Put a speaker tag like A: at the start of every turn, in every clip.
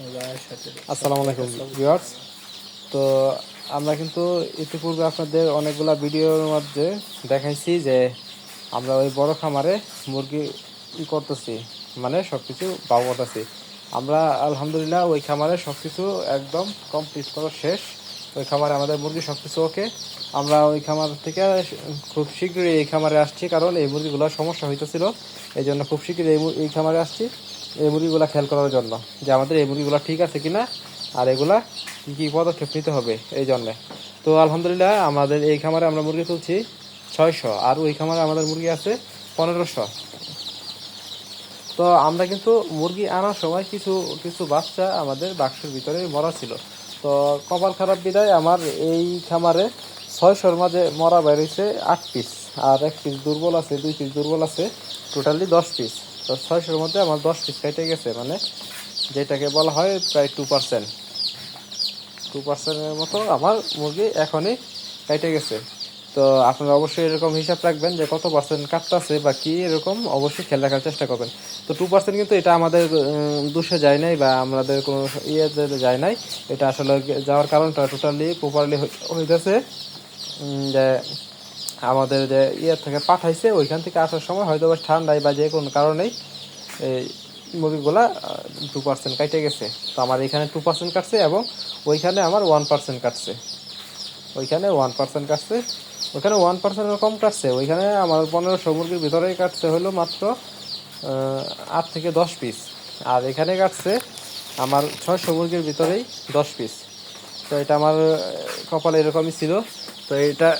A: আসসালামু আলাইকুম ভিউয়ার্স তো আমরা কিন্তু ইতিপূর্বে আপনাদের অনেকগুলা ভিডিওর মধ্যে দেখাইছি যে আমরা ওই বড় খামারে মুরগি ই করতেছি মানে সব কিছু করতেছি। আমরা আলহামদুলিল্লাহ ওই খামারে সব কিছু একদম কমপ্লিট করা শেষ। ওই খামারে আমাদের মুরগি সব কিছু ওকে আমরা ওই খামার থেকে খুব শীঘ্রই এই খামারে আসছি, কারণ এই মুরগিগুলোর সমস্যা হইতেছিল। এই জন্য খুব শীঘ্রই এই খামারে আসছি। এই মুরগিগুলো খেয়াল করার জন্য যে আমাদের এই মুরগিগুলো ঠিক আছে কিনা আর এগুলা কী কী পদক্ষেপ নিতে হবে এই জন্যে। তো আলহামদুলিল্লাহ আমাদের এই খামারে আমরা মুরগি তুলছি ছয়শো আর ওই খামারে আমাদের মুরগি আছে পনেরোশো। তো আমরা কিন্তু মুরগি আনার সময় কিছু কিছু বাচ্চা আমাদের বাক্সের ভিতরে মরা ছিল। তো কপাল খারাপ বিদায় আমার এই খামারে ছয়শোর মাঝে মরা বেরিয়েছে আট পিস আর এক পিস দুর্বল আছে, দুই পিস দুর্বল আছে টোটালি দশ পিস তো ছয়শোর মধ্যে আমার দশ পিস কেটে গেছে মানে যেটাকে বলা হয় প্রায় টু পার্সেন্ট টু পার্সেন্টের মতো আমার মুরগি এখনই কেটে গেছে। তো আপনারা অবশ্যই এরকম হিসাব রাখবেন যে কত পার্সেন্ট কাটতেছে বা কি, এরকম অবশ্যই খেয়াল রাখার চেষ্টা করবেন। তো টু পার্সেন্ট কিন্তু এটা আমাদের দোষে যায় নাই বা আমাদের কোনো ইয়েতে যায় নাই। এটা আসলে যাওয়ার কারণটা টোটালি প্রপারলি হইতেছে যে আমাদের যে ইয়ে থেকে পাঠাইছে, ওইখান থেকে আসার সময় হয়তো বা ঠান্ডায় বা যে কোনো কারণেই এই মুরগিগুলা টু পার্সেন্ট কাটে গেছে। তো আমার এখানে টু পার্সেন্ট কাটছে এবং ওইখানে আমার ওয়ান পার্সেন্ট কাটছে। ওইখানে ওয়ান পার্সেন্ট কাটছে। ওইখানে ওয়ান পার্সেন্টের কম কাটছে। ওইখানে আমার পনেরোশো মুরগির ভিতরেই কাটছে হলো মাত্র আট থেকে দশ পিস আর এখানে কাটছে আমার ছয়শো মুরগির ভিতরেই দশ পিস তো এটা আমার কপালে এরকমই ছিল। তো এটা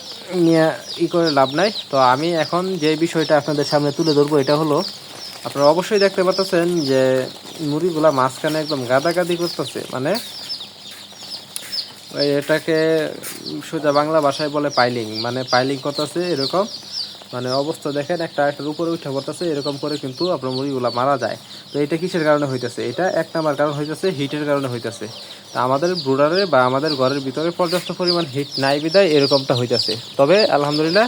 A: নিয়ে ই করে লাভ নাই। তো আমি এখন যে বিষয়টা আপনাদের সামনে তুলে ধরবো, এটা হলো, আপনারা অবশ্যই দেখতে পাচ্ছেন যে মুড়িগুলা মাঝখানে একদম গাদা গাদি করতেছে। মানে এটাকে সোজা বাংলা ভাষায় বলে পাইলিং। মানে পাইলিং করতেছে এরকম। মানে অবস্থা দেখেন, একটা একটার উপরে উঠে পড়তেছে, এরকম করে কিন্তু আপনার মুরগিগুলা মারা যায়। তো এটা কিসের কারণে হইতেছে? এটা এক নাম্বার কারণ হইতেছে, হিটের কারণে হইতেছে। তা আমাদের ব্রুডারে বা আমাদের ঘরের ভিতরে পর্যাপ্ত পরিমাণ হিট নাই বিদায় এরকমটা হইতেছে। তবে আলহামদুলিল্লাহ,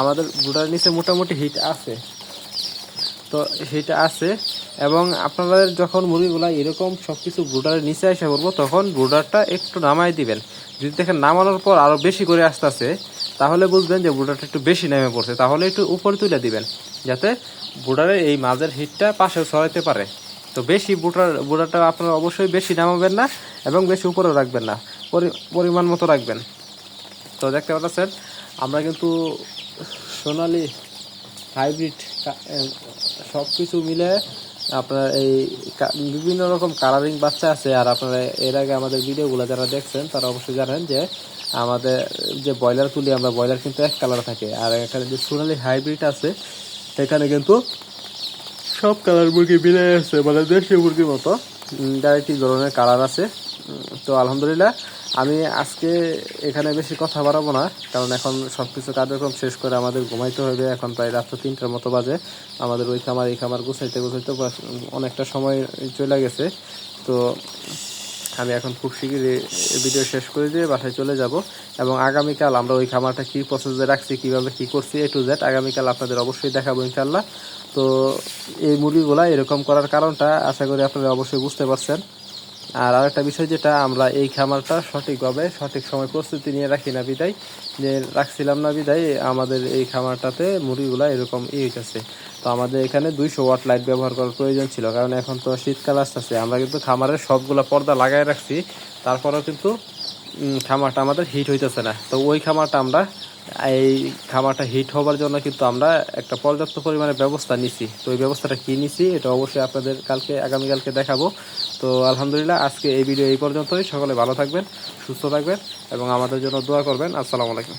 A: আমাদের ব্রুডারের নিচে মোটামুটি হিট আছে। তো সেটা আছে এবং আপনাদের যখন মুরগিগুলা এরকম সব কিছু ব্রুডারের নিচে এসে পড়ব, তখন ব্রুডারটা একটু নামাই দিবেন। যদি দেখেন নামানোর পর আরও বেশি করে আসতেছে তাহলে বুঝবেন যে ব্রুডারটা একটু বেশি নেমে পড়ছে। তাহলে একটু উপরে তুলে দিবেন, যাতে ব্রুডারের এই মাঝের হিটটা পাশে ছড়াইতে পারে। তো বেশি বুটার বুটারটা আপনারা অবশ্যই বেশি নামাবেন না এবং বেশি উপরেও রাখবেন না, পরি- পরিমাণ মতো রাখবেন। তো দেখতে পাচ্ছেন, আমরা কিন্তু সোনালি হাইব্রিড সব কিছু মিলে আপনার এই বিভিন্ন রকম কালারিং বাচ্চা আছে। আর আপনারা এর আগে আমাদের ভিডিওগুলো যারা দেখছেন, তারা অবশ্যই জানেন যে আমাদের যে ব্রয়লার তুলি, আমরা ব্রয়লার কিন্তু এক কালার থাকে। আর এখানে যে সোনালি হাইব্রিড আছে, সেখানে কিন্তু সব কালার মুরগি মিলে আছে মানে দেশি মুরগির মতো। ডাইরেক্ট ধরনের কালার আছে। তো আলহামদুলিল্লাহ, আমি আজকে এখানে বেশি কথা বাড়াবো না, কারণ এখন সব কিছু কার্যক্রম শেষ করে আমাদের ঘুমাইতে হবে। এখন প্রায় রাত্র তিনটার মতো বাজে। আমাদের ওই খামার, এই খামার গুছাইতে গুছাইতে অনেকটা সময় চলে গেছে। তো আমি এখন খুব শীঘ্রই ভিডিও শেষ করে দিয়ে বাসায় চলে যাব এবং আগামীকাল আমরা ওই খামারটা কী প্রসেসে রাখছি, কীভাবে কী করছি এ টু জেড আগামীকাল আপনাদের অবশ্যই দেখাবো ইনশাল্লাহ তো এই মুরগিগুলা এরকম করার কারণটা আশা করি আপনারা অবশ্যই বুঝতে পারছেন। আর আরেকটা বিষয় যেটা আমরা এই খামারটা সঠিকভাবে, সঠিক সময় প্রস্তুতি নিয়ে রাখি না বিদায়। যে রাখছিলাম না বিদায়, আমাদের এই খামারটাতে মুরগিগুলা এরকম ই হইতেছে তো আমাদের এখানে দুইশো ওয়াট লাইট ব্যবহার করার প্রয়োজন ছিল, কারণ এখন তো শীতকাল আসতেছে। আমরা কিন্তু খামারের সবগুলো পর্দা লাগাই রাখছি, তারপরেও কিন্তু খামারটা আমাদের হিট হইতেছে না। তো ওই খামারটা আমরা, এই খামারটা হিট হবার জন্য কিন্তু আমরা একটা পর্যাপ্ত পরিমাণে ব্যবস্থা নিছি। তো ওই ব্যবস্থাটা কি নিছি, এটা অবশ্যই আপনাদের কালকে, আগামীকালকে দেখাবো। তো আলহামদুলিল্লাহ, আজকে এই ভিডিও এই পর্যন্তই। সকলে ভালো থাকবেন, সুস্থ থাকবেন এবং আমাদের জন্য দোয়া করবেন। আসসালামু আলাইকুম।